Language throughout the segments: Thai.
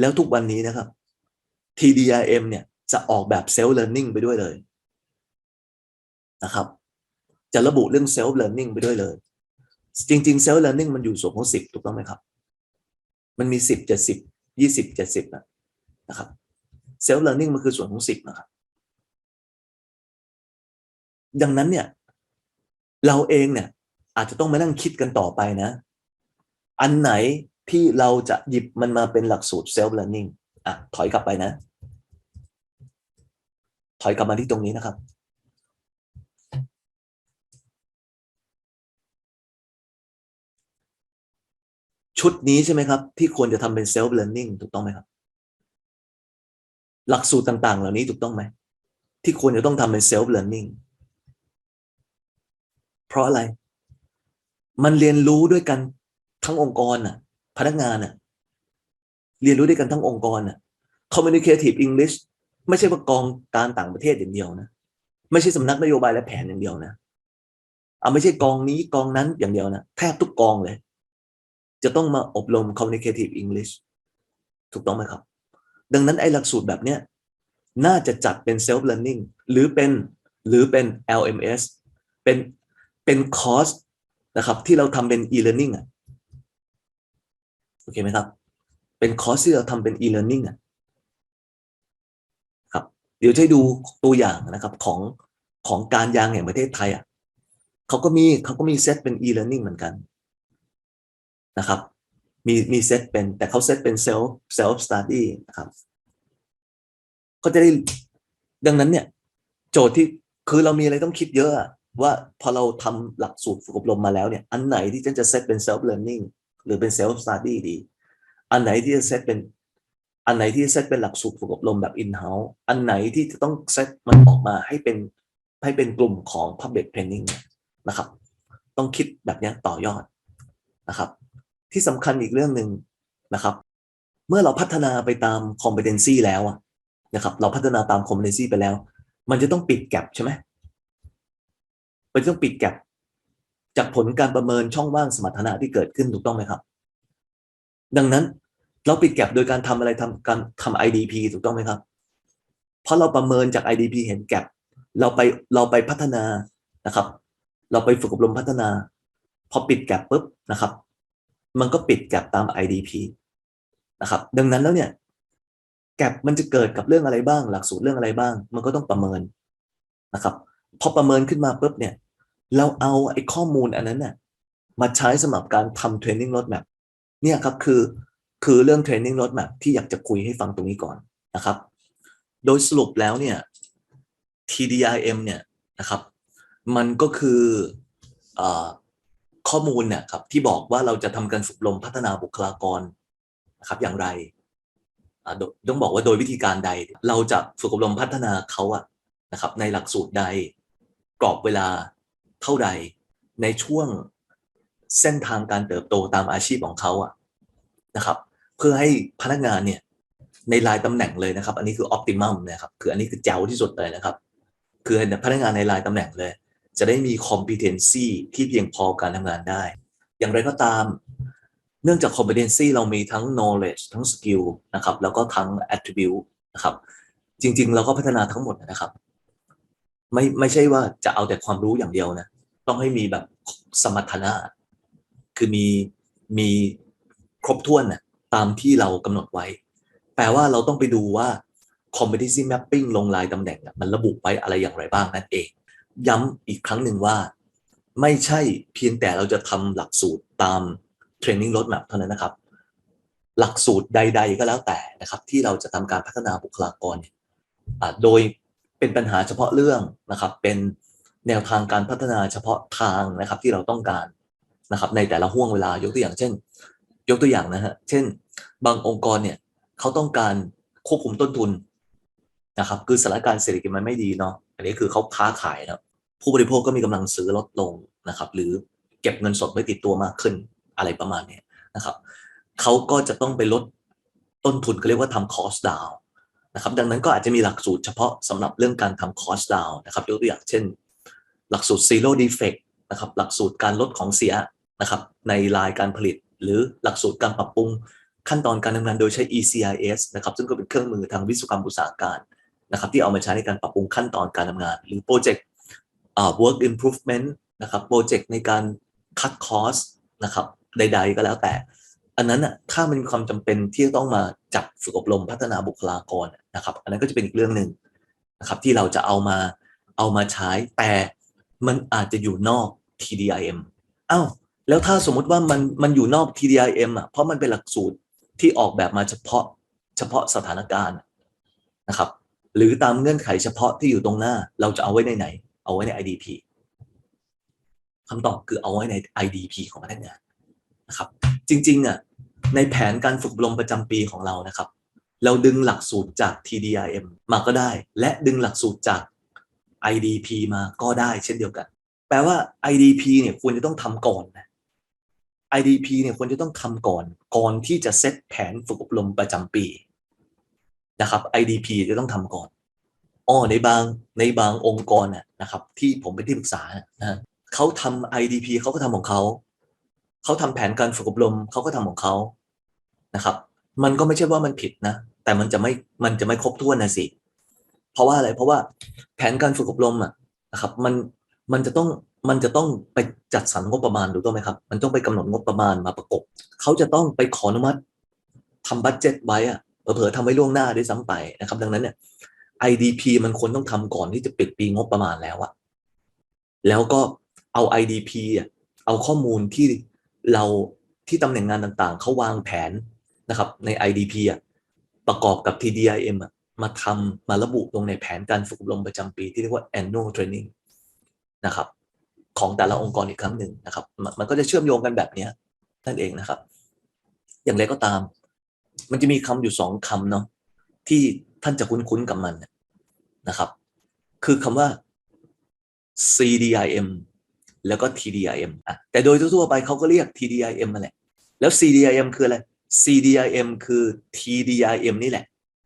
แล้วทุกวันนี้นะครับ TDRM เนี่ยจะออกแบบ self learning ไปด้วยเลยนะครับ จะระบุเรื่อง self learning ไปด้วยเลย จริงๆ self learning มันอยู่ส่วนของสิบถูกต้องไหมครับ มันมีสิบเจ็ดสิบยี่สิบเจ็ดสิบนะครับ self learning มันคือส่วนของสิบนะครับ ดังนั้นเนี่ย เราเองเนี่ย อาจจะต้องมานั่งคิดกันต่อไปนะ อันไหน ที่เราจะหยิบมันมาเป็นหลักสูตร self learning อะถอยกลับไปนะ ถอยกลับมาที่ตรงนี้นะครับ ชุดนี้ใช่ไหมครับ ที่ควรจะทำเป็น self learning ถูกต้องไหมครับ หลักสูตรต่าง ๆ เหล่านี้ถูกต้องไหม ที่ควรจะต้องทำเป็น self learning เพราะอะไร มันเรียนรู้ด้วยกันทั้งองค์กรน่ะ พนักงานน่ะเรียนรู้ด้วยกันทั้งองค์กรน่ะ communicative English ไม่ใช่ว่ากองการต่างประเทศอย่างเดียวนะ ไม่ใช่สำนักนโยบายและแผนอย่างเดียวนะอ่าไม่ใช่กองนี้กองนั้นอย่างเดียวนะแทบทุกกองเลย จะต้องมาอบรม communicative English ถูกต้องไหมครับ ดังนั้นไอ้หลักสูตรแบบเนี้ยน่าจะจัดเป็น self learning หรือเป็นหรือเป็น LMS เป็นเป็นคอร์สนะครับที่เราทำเป็น e-learning อะ โอเคไหมครับ เป็นคอร์สที่เราทำเป็น e-learning อะครับ เดี๋ยวจะให้ดูตัวอย่างนะครับของของการยางแห่งประเทศไทยอะเขาก็มีเขาก็มีเซตเป็น e-learning เหมือนกันนะครับมีมีเซตเป็นแต่เขาเซตเป็น self self study นะครับก็จะได้ดังนั้นเนี่ย โจทย์ที่คือเรามีอะไรต้องคิดเยอะอะว่าพอเราทำหลักสูตรฝึกอบรมมาแล้วเนี่ย อันไหนที่ฉันจะเซตเป็น self learning หรือเป็น self study ดี อันไหนที่จะเซตเป็น อันไหนที่จะเซตเป็นหลักสูตรฝึกอบรมแบบ in house อันไหนที่จะต้องเซตมันออกมาให้เป็นให้เป็นกลุ่มของ public training นะครับ ต้องคิดแบบนี้ต่อยอดนะครับ ที่สำคัญอีกเรื่องหนึ่งนะครับ เมื่อเราพัฒนาไปตาม competency แล้วนะครับ เราพัฒนาตาม competency ไปแล้ว มันจะต้องปิดแกลบใช่ไหมมันต้องปิดแกลบ จากผลการประเมินช่องว่างสมรรถนะที่เกิดขึ้นถูกต้องไหมครับ ดังนั้นเราปิดแกลบโดยการทำอะไรทำการทำ IDP ถูกต้องไหมครับ เพราะเราประเมินจาก IDP เห็นแกลบเราไปเราไปพัฒนานะครับ เราไปฝึกอบรมพัฒนา พอปิดแกลบปุ๊บนะครับ มันก็ปิดแกลบตาม IDP นะครับ ดังนั้นแล้วเนี่ยแกลบมันจะเกิดกับเรื่องอะไรบ้าง หลักสูตรเรื่องอะไรบ้าง มันก็ต้องประเมินนะครับ พอประเมินขึ้นมาปุ๊บเนี่ย เราเอาไอ้ข้อมูลอันนั้นน่ะมาใช้สำหรับการทำ training roadmap เนี่ยครับคือคือเรื่อง training roadmap ที่อยากจะคุยให้ฟังตรงนี้ก่อนนะครับ โดยสรุปแล้วเนี่ย TDIM เนี่ยนะครับ มันก็คืออข้อมูลเนี่ยครับที่บอกว่าเราจะทำการฝึกอบรมพัฒนาบุคลากรนะครับ อย่างไรต้องบอกว่าโดยวิธีการใด เราจะฝึกอบรมพัฒนาเขาอะนะครับ ในหลักสูตรใดกรอบเวลา เท่าใดในช่วงเส้นทางการเติบโตตามอาชีพของเขาอะนะครับ เพื่อให้พนักงานเนี่ยในรายตำแหน่งเลยนะครับ อันนี้คือออ t ติมัมนะครับคืออันนี้คือเจ๋วที่สุดเลยนะครับ คือพนักงานในรายตำแหน่งเลย จะได้มี competency ที่เพียงพอการทำงานได้ อย่างไรก็ตาม เนื่องจาก competency เรามีทั้ง knowledge ทั้ง skill นะครับ แล้วก็ทั้ง attribute นะครับ จริง ๆ เราก็พัฒนาทั้งหมดนะครับ ไม่ไม่ใช่ว่าจะเอาแต่ความรู้อย่างเดียวนะ ต้องให้มีแบบสมรรถนะ คือมีมีครบถ้วนนะตามที่เรากำหนดไว้ แปลว่าเราต้องไปดูว่า competency mapping ลงลายตำแหน่งมันระบุไว้อะไรอย่างไรบ้างนั่นเอง ย้ำอีกครั้งหนึ่งว่า ไม่ใช่เพียงแต่เราจะทำหลักสูตรตาม training roadmap เท่านั้นนะครับ หลักสูตรใด ๆ ก็แล้วแต่นะครับ ที่เราจะทำการพัฒนาบุคลากรเนี่ยโดยเป็นปัญหาเฉพาะเรื่องนะครับ เป็น แนวทางการพัฒนาเฉพาะทางนะครับที่เราต้องการนะครับในแต่ละห่วงเวลายกตัวอย่างเช่น ยกตัวอย่างนะฮะเช่น บางองค์กรเนี่ยเขาต้องการควบคุมต้นทุนนะครับคือสถานการณ์เศรษฐกิจมันไม่ดีเนาะอันนี้คือเขาค้าขายนะผู้บริโภคก็มีกำลังซื้อลดลงนะครับ หรือเก็บเงินสดไว้ติดตัวมากขึ้นอะไรประมาณนี้นะครับเขาก็จะต้องไปลดต้นทุนก็เรียกว่าทำ cost down นะครับดังนั้นก็อาจจะมีหลักสูตรเฉพาะสำหรับเรื่องการทำ cost down นะครับยกตัวอย่างเช่น หลักสูตร zero defect นะครับหลักสูตรการลดของเสียนะครับในรายการผลิต หรือหลักสูตรการปรับปรุงขั้นตอนการทำงานโดยใช้ ECIS นะครับซึ่งก็เป็นเครื่องมือทางวิศวกรรมอุตสาหการนะครับที่เอามาใช้ในการปรับปรุงขั้นตอนการทำงาน หรือโปรเจกต์ work improvement นะครับโปรเจกต์ในการ cut cost นะครับใด ๆ ก็แล้วแต่ อันนั้นอะถ้ามันมีความจำเป็นที่จะต้องมาจัดฝึกอบรมพัฒนาบุคลากรนะครับ อันนั้นก็จะเป็นอีกเรื่องหนึ่งนะครับที่เราจะเอามาเอามาใช้แต่ มันอาจจะอยู่นอก TDIM อ้าวแล้วถ้าสมมติว่ามันมันอยู่นอก TDIM อะเพราะมันเป็นหลักสูตรที่ออกแบบมาเฉพาะเฉพาะสถานการณ์นะครับ หรือตามเงื่อนไขเฉพาะที่อยู่ตรงหน้า เราจะเอาไว้ในไหน เอาไว้ใน IDP คำตอบคือเอาไว้ใน IDP ของพนักงานนะครับ จริงๆอะในแผนการฝึกอบรมประจำปีของเรานะครับ เราดึงหลักสูตรจาก TDIM มาก็ได้ และดึงหลักสูตรจาก IDP มาก็ได้เช่นเดียวกัน แปลว่า IDP เนี่ยควรจะต้องทำก่อนนะ IDP เนี่ยควรจะต้องทำก่อน ก่อนที่จะเซตแผนฝึกอบรมประจำปีนะครับ IDP จะต้องทำก่อนอ้อในบางในบางองค์กรน่ะนะครับ ที่ผมเป็นที่ปรึกษานะฮะเขาทำ IDP เขาก็ทำของเขาเขาทำแผนการฝึกอบรมเขาก็ทำของเขานะครับ มันก็ไม่ใช่ว่ามันผิดนะ แต่มันจะไม่มันจะไม่ครบถ้วนนะสิ เพราะว่าอะไร เพราะว่าแผนการฝึกอบรมอะนะครับมันมันจะต้องมันจะต้องไปจัดสรรงบประมาณถูกต้องไหมครับ มันต้องไปกำหนดงบประมาณมาประกบ เขาจะต้องไปขออนุมัติทำบัตเจ็ตไว้อะเผลอๆทำไว้ล่วงหน้าด้วยซ้ำไปนะครับ ดังนั้นเนี่ย IDP มันควรต้องทำก่อนที่จะปิดปีงบประมาณแล้วอะแล้วก็เอา IDP อะเอาข้อมูลที่เราที่ตำแหน่งงานต่างๆ เขาวางแผนนะครับ ใน IDP อะประกอบกับ TDIM อะ มาทำมาระบุลงในแผนการฝึกอบรมประจำปีที่เรียกว่า annual training นะครับ ของแต่ละองค์กรอีกครั้งหนึ่งนะครับ มันก็จะเชื่อมโยงกันแบบนี้นั่นเองนะครับ อย่างไรก็ตาม มันจะมีคำอยู่สองคำเนาะที่ท่านจะคุ้นๆกับมันนะครับ คือคำว่า CDIM แล้วก็ TDIM อะแต่โดยทั่วไปเขาก็เรียก TDIM มาแหละ แล้ว CDIM คืออะไร CDIM คือ TDIM นี่แหละ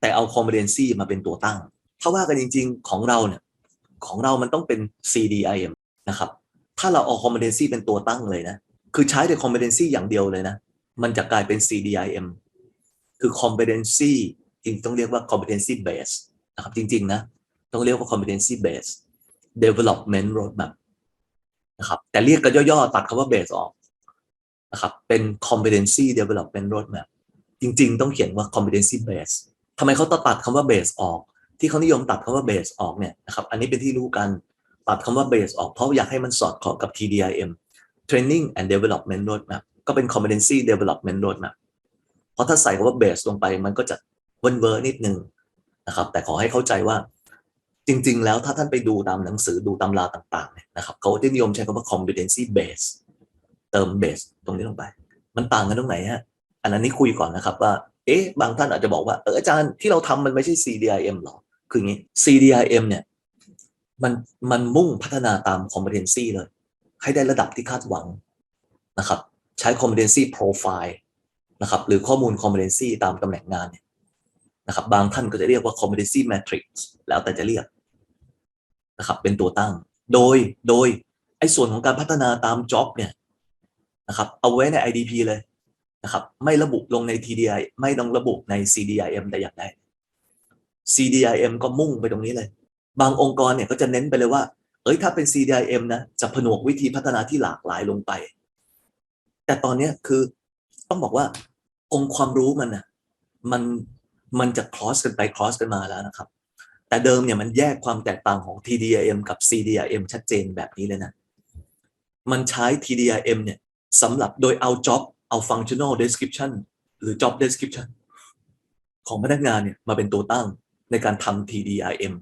แต่เอา competency มาเป็นตัวตั้ง ถ้าว่ากันจริง ๆ ของเราเนี่ยของเรามันต้องเป็น CDIM นะครับ ถ้าเราเอา competency เป็นตัวตั้งเลยนะ คือใช้แต่ competency อย่างเดียวเลยนะ มันจะกลายเป็น CDIM คือ competency จริงต้องเรียกว่า competency base นะครับจริง ๆ นะ ต้องเรียกว่า competency base development roadmap นะครับ แต่เรียกกันย่อ ๆ ตัดคำว่า base ออกนะครับ เป็น competency development roadmap จริง ๆ ต้องเขียนว่า competency base ทำไมเขาตัดคำว่า base ออก ที่เขานิยมตัดคำว่า base ออกเนี่ยนะครับอันนี้เป็นที่รู้กันตัดคำว่า base ออกเพราะอยากให้มันสอดคล้องกับ TDIM training and development roadmap ก็เป็น competency development roadmap เพราะถ้าใส่คำว่า base ลงไปมันก็จะเวินเวอร์นิดนึงนะครับแต่ขอให้เข้าใจว่าจริง ๆ แล้วถ้าท่านไปดูตามหนังสือดูตำราต่างๆเนี่ยนะครับเขาจะนิยมใช้คำว่า competency base เติม base ตรงนี้ลงไป มันต่างกันตรงไหนฮะอันนั้นนี่คุยก่อนนะครับว่า เอ๊ะบางท่านอาจจะบอกว่าเอออาจารย์ที่เราทำมันไม่ใช่ CDIM หรอ คืออย่างนี้ CDIM เนี่ยมันมันมุ่งพัฒนาตาม competency เลย ให้ได้ระดับที่คาดหวังนะครับ ใช้ competency profile นะครับ หรือข้อมูล competency ตามตำแหน่งงานเนี่ยนะครับ บางท่านก็จะเรียกว่า competency matrix แล้วแต่จะเรียกนะครับ เป็นตัวตั้ง โดยโดยไอ้ส่วนของการพัฒนาตาม job เนี่ยนะครับ เอาไว้ใน IDP เลย นะครับไม่ระบุลงใน TDI ไม่ต้องระบุใน CDIM แต่อย่างใด CDIM ก็มุ่งไปตรงนี้เลย บางองค์กรเนี่ยก็จะเน้นไปเลยว่า เอ้ยถ้าเป็น CDIM นะจะผนวกวิธีพัฒนาที่หลากหลายลงไป แต่ตอนนี้คือต้องบอกว่าองค์ความรู้มันนะมันมันจะ cross กันไป cross กันมาแล้วนะครับ แต่เดิมเนี่ยมันแยกความแตกต่างของ TDIM กับ CDIM ชัดเจนแบบนี้เลยนะ มันใช้ TDIM เนี่ยสำหรับโดยเอา job เอา functional description หรือ job description ของพนักงานเนี่ยมาเป็นตัวตั้งในการทำ TDIM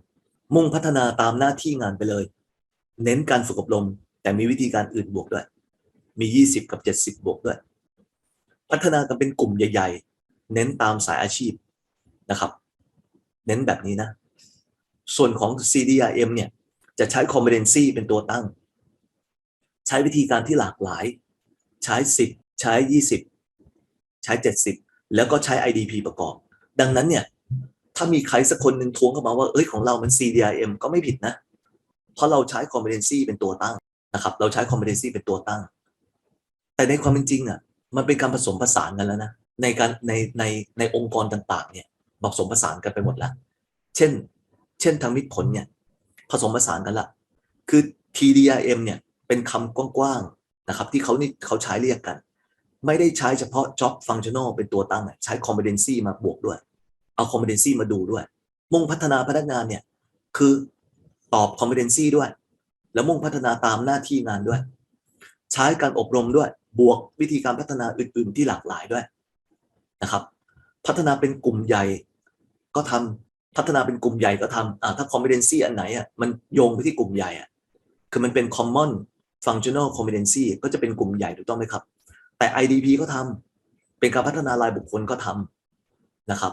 มุ่งพัฒนาตามหน้าที่งานไปเลย เน้นการฝึกอบรม แต่มีวิธีการอื่นบวกด้วย มี 20 กับ 70 บวกด้วย พัฒนากันเป็นกลุ่มใหญ่ ๆ เน้นตามสายอาชีพนะครับ เน้นแบบนี้นะ ส่วนของ CDIM เนี่ยจะใช้ competency เป็นตัวตั้ง ใช้วิธีการที่หลากหลาย ใช้10 ใช้ 20 ใช้ 70 แล้วก็ใช้ IDP ประกอบ ดังนั้นเนี่ย ถ้ามีใครสักคนหนึ่งทวงเข้ามาว่า เอ้ยของเรามัน CDIM ก็ไม่ผิดนะ เพราะเราใช้ competency เป็นตัวตั้งนะครับ เราใช้ competency เป็นตัวตั้ง แต่ในความเป็นจริงอะ มันเป็นการผสมผสานกันแล้วนะ ในการในในในองค์กรต่างๆ เนี่ยผสมผสานกันไปหมดแล้ว เช่น เช่นทางมิตรผลเนี่ยผสมผสานกันละ คือ TDRM เนี่ยเป็นคำกว้างๆนะครับที่เขานี่เขาใช้เรียกกัน ไม่ได้ใช้เฉพาะ job functional เป็นตัวตั้งใช้ competency มาบวกด้วย เอา competency มาดูด้วย มุ่งพัฒนาพนักงานเนี่ยคือตอบ competency ด้วย แล้วมุ่งพัฒนาตามหน้าที่งานด้วย ใช้การอบรมด้วยบวกวิธีการพัฒนาอื่น ๆ ที่หลากหลายด้วยนะครับ พัฒนาเป็นกลุ่มใหญ่ก็ทำพัฒนาเป็นกลุ่มใหญ่ก็ทำอ่าถ้า competency อันไหนอะมันโยงไปที่กลุ่มใหญ่อะคือมันเป็น common functional competency ก็จะเป็นกลุ่มใหญ่ถูกต้องไหมครับ แต่ IDP ก็ทำเป็นการพัฒนารายบุคคลก็ทำนะครับ